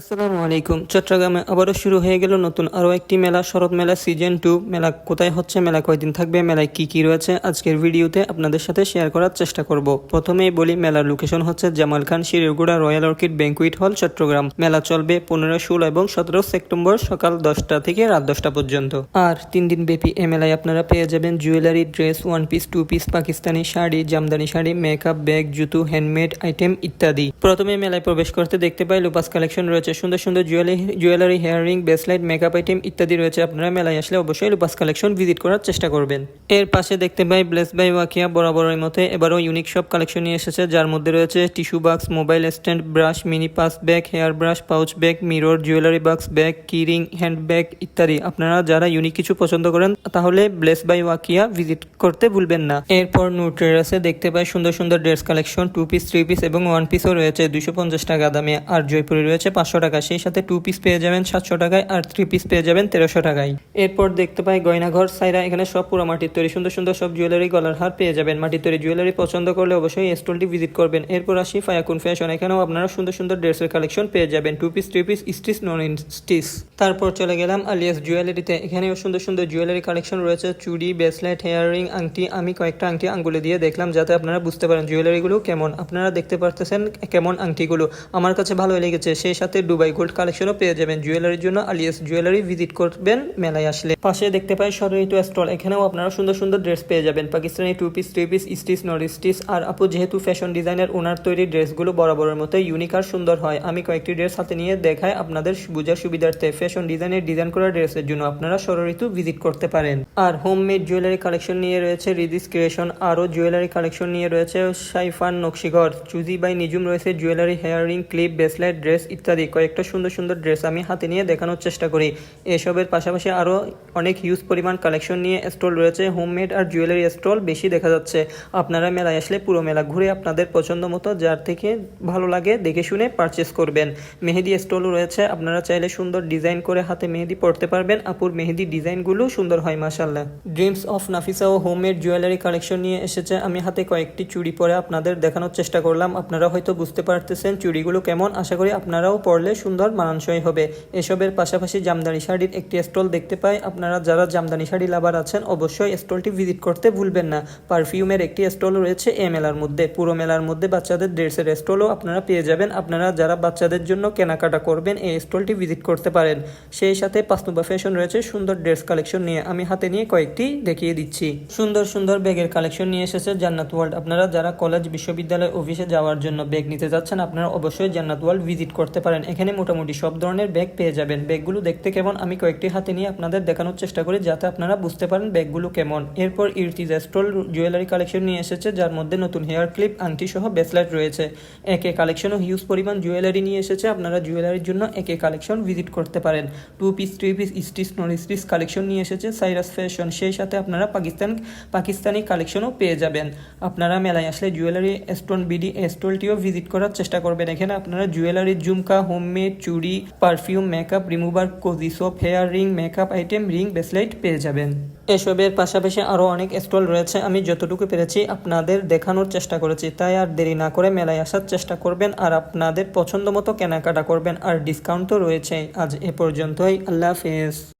আসসালামু আলাইকুম। চট্টগ্রামে আবারও শুরু হয়ে গেল নতুন আরও একটি মেলা, শরৎ মেলা সিজন টু মেলা কোথায় হচ্ছে, মেলা কয়দিন থাকবে, মেলায় কি কি রয়েছে, আজকের ভিডিওতে আপনাদের সাথে শেয়ার করার চেষ্টা করব। প্রথমেই বলি, মেলার লোকেশন হচ্ছে Jamal Khan Shirirgura royal orchid banquet hall Chittagong. মেলা চলবে পনেরো, ষোলো এবং সতেরো সেপ্টেম্বর সকাল দশটা থেকে রাত দশটা পর্যন্ত। আর তিন দিন ব্যাপী এ মেলায় আপনারা পেয়ে যাবেন jewellery dress one piece two piece Pakistani sari, Jamdani sari makeup bag জুতো হ্যান্ডমেড আইটেম ইত্যাদি। প্রথমে মেলায় প্রবেশ করতে দেখতে পাই লুপাস কালেকশন রয়েছে সুন্দর সুন্দর jewellery jewellery earring bracelet makeup item ইত্যাদি রয়েছে। আপনারা মেলায় আসলে অবশ্যই লুপাস কালেকশন ভিজিট করার চেষ্টা করবেন। এর পাশে দেখতে পাই ব্লেস বাই ওয়াকিয়া বরাবরের মতে এবারও ইউনিক সব কালেকশন নিয়ে এসেছে, যার মধ্যে রয়েছে টিস্যু বাক্স mobile stand brush mini purse bag hair brush pouch bag mirror jewellery বাক্স ব্যাগ কিরিং হ্যান্ড ব্যাগ ইত্যাদি। আপনারা যারা ইউনিক কিছু পছন্দ করেন, তাহলে ব্লেস বাই ওয়াকিয়া ভিজিট করতে ভুলবেন না। এরপর নিউট্রেরাসে দেখতে পাই সুন্দর সুন্দর dress collection two piece three piece এবং ওয়ান পিসও রয়েছে দুশো পঞ্চাশ টাকা দামে। আর জয়পুরে রয়েছে পাঁচশো টাকা, সেই সাথে টু পিস পেয়ে যাবেন সাতশো টাকায় আর থ্রি পিস পেয়ে যাবেন তেরোশো টাকায়। এরপর দেখতে পাই গয়নাঘর, সাইরা, এখানে সব পুরো মাটির তৈরি, সুন্দর সুন্দর সব জুয়েলারি গলার হার পেয়ে যাবেন। মাটির তৈরি জুয়েলারি পছন্দ করলে অবশ্যই স্টলটি ভিজিট করবেন। এরপর আসি ফায়াকুন ফ্যাশন এখানেও আপনারা সুন্দর সুন্দর ড্রেসের কালেকশন পেয়ে যাবেন। Two piece three piece stitch non stitch তারপর চলে গেলাম আলিয়াস জুয়েলারিতে এখানেও সুন্দর সুন্দর জুয়েলারি কালেকশন রয়েছে, চুড়ি ব্রেসলেট হেয়ারিং আংটি, আমি কয়েকটা আংটি আঙ্গুলে দিয়ে দেখলাম যাতে আপনারা বুঝতে পারেন জুয়েলারিগুলো কেমন। আপনারা দেখতে পারতেছেন কেমন আংটিগুলো। আমার কাছে ভালো লেগেছে, সেই সাথে দুবাই গোল্ড কালেকশনও পেয়ে যাবেন জুয়েলারির জন্য। আলিয়াস জুয়েলারি ভিজিট করবেন মেলায় আসলে। পাশে দেখতে পাই সরঋতু স্টল, এখানেও আপনারা সুন্দর সুন্দর ড্রেস পেয়ে যাবেন। Pakistani two piece three piece stitch non stitch আর আপু, যেহেতু ফ্যাশন ডিজাইনার ওনার তৈরি ড্রেসগুলো বরাবরের মতো ইউনিক আর সুন্দর হয়। আমি কয়েকটি ড্রেস হাতে নিয়ে দেখাই আপনাদের বোঝার সুবিধার্থে। ফ্যাশন ডিজাইনের ডিজাইন করা ড্রেসের জন্য আপনারা সরঋতু ভিজিট করতে পারেন। আর হোমমেড জুয়েলারি কালেকশন নিয়ে রয়েছে রিদিস ক্রিয়েশন। আরও জুয়েলারি কালেকশন নিয়ে রয়েছে সাইফান নকশিঘর। চুজি বাই নিজুম রয়েছে jewellery earring clip bracelet dress ইত্যাদি। কয়েকটা সুন্দর সুন্দর ড্রেস আমি হাতে নিয়ে দেখানোর চেষ্টা করি। এসবের পাশাপাশি আরও অনেক হিউজ পরিমাণ কালেকশন নিয়ে স্টল রয়েছে। হোমমেড আর জুয়েলারি স্টল বেশি দেখা যাচ্ছে। আপনারা মেলায় আসলে পুরো মেলা ঘুরে আপনাদের পছন্দ মতো যার থেকে ভালো লাগে দেখে শুনে পারচেস করবেন। মেহেদি স্টলও রয়েছে। আপনারা চাইলে সুন্দর ডিজাইন করে হাতে মেহেদি পড়তে পারবেন। আপুর মেহেদি ডিজাইনগুলো সুন্দর হয় মাসাল্লাহ ড্রিমস অফ নাফিসা ও হোমমেড জুয়েলারি কালেকশন নিয়ে এসেছে। আমি হাতে কয়েকটি চুড়ি পরে আপনাদের দেখানোর চেষ্টা করলাম। আপনারা হয়তো বুঝতে পারতেছেন চুড়িগুলো কেমন। আশা করি আপনারাও পরলে সুন্দর, মানানসই হবে। এসবের পাশাপাশি জামদানি শাড়ির একটি স্টল দেখতে পাই। আপনারা যারা জামদানি শাড়ি লাভার আছেন, অবশ্যই স্টলটি ভিজিট করতে ভুলবেন না। পারফিউমের একটি স্টল রয়েছে এ মেলার মধ্যে। পুরো মেলার মধ্যে বাচ্চাদের ড্রেসের স্টলও আপনারা পেয়ে যাবেন। আপনারা যারা বাচ্চাদের জন্য কেনাকাটা করবেন, এই স্টলটি ভিজিট করতে পারেন। সেই সাথে পাসনুবা ফ্যাশন রয়েছে, সুন্দর ড্রেস কালেকশন নিয়ে আমি হাতে নিয়ে কয়েকটি দেখিয়ে দিচ্ছি। সুন্দর সুন্দর ব্যাগের কালেকশন নিয়ে এসেছে জান্নাত ওয়ার্ল্ড। আপনারা যারা কলেজ, বিশ্ববিদ্যালয় অফিসে যাওয়ার জন্য ব্যাগ নিতে যাচ্ছেন, আপনারা অবশ্যই জান্নাত ওয়ার্ল্ড ভিজিট করতে পারেন। এখানে মোটামুটি সব ধরনের ব্যাগ পেয়ে যাবেন। ব্যাগগুলো দেখতে কেমন? আমি কয়েকটি হাতে নিয়ে আপনাদের দেখানোর চেষ্টা করি যাতে আপনারা বুঝতে পারেন ব্যাগগুলো কেমন। এরপর ইরতিজা স্টল জুয়েলারি কালেকশন নিয়ে এসেছে, যার মধ্যে নতুন হেয়ার ক্লিপ আংটি সহ ব্রেসলেট রয়েছে। একে কালেকশনও হিউজ পরিমাণ জুয়েলারি নিয়ে এসেছে। আপনারা জুয়েলারির জন্য একে কালেকশন ভিজিট করতে পারেন। Two piece three piece stitch non stitch collection নিয়ে এসেছে সাইরাস ফ্যাশন সেই সাথে আপনারা পাকিস্তান, পাকিস্তানি কালেকশনও পেয়ে যাবেন। আপনারা মেলায় আসলে জুয়েলারি স্টোন বিডি স্টলটিও ভিজিট করার চেষ্টা করবেন। এখানে আপনারা জুয়েলারি ঝুমকা হোমমেড চুড়ি perfume makeup remover cozy soap hair ring makeup item ring bracelet পেয়ে যাবেন। এসবের পাশাপাশি আরও অনেক স্টল রয়েছে, আমি যতটুকু পেরেছি আপনাদের দেখানোর চেষ্টা করেছি। তাই আর দেরি না করে মেলায় আসার চেষ্টা করবেন আর আপনাদের পছন্দ মতো কেনাকাটা করবেন, আর ডিসকাউন্ট তো রয়েছে। আজ এ পর্যন্তই, আল্লাহ হাফেজ।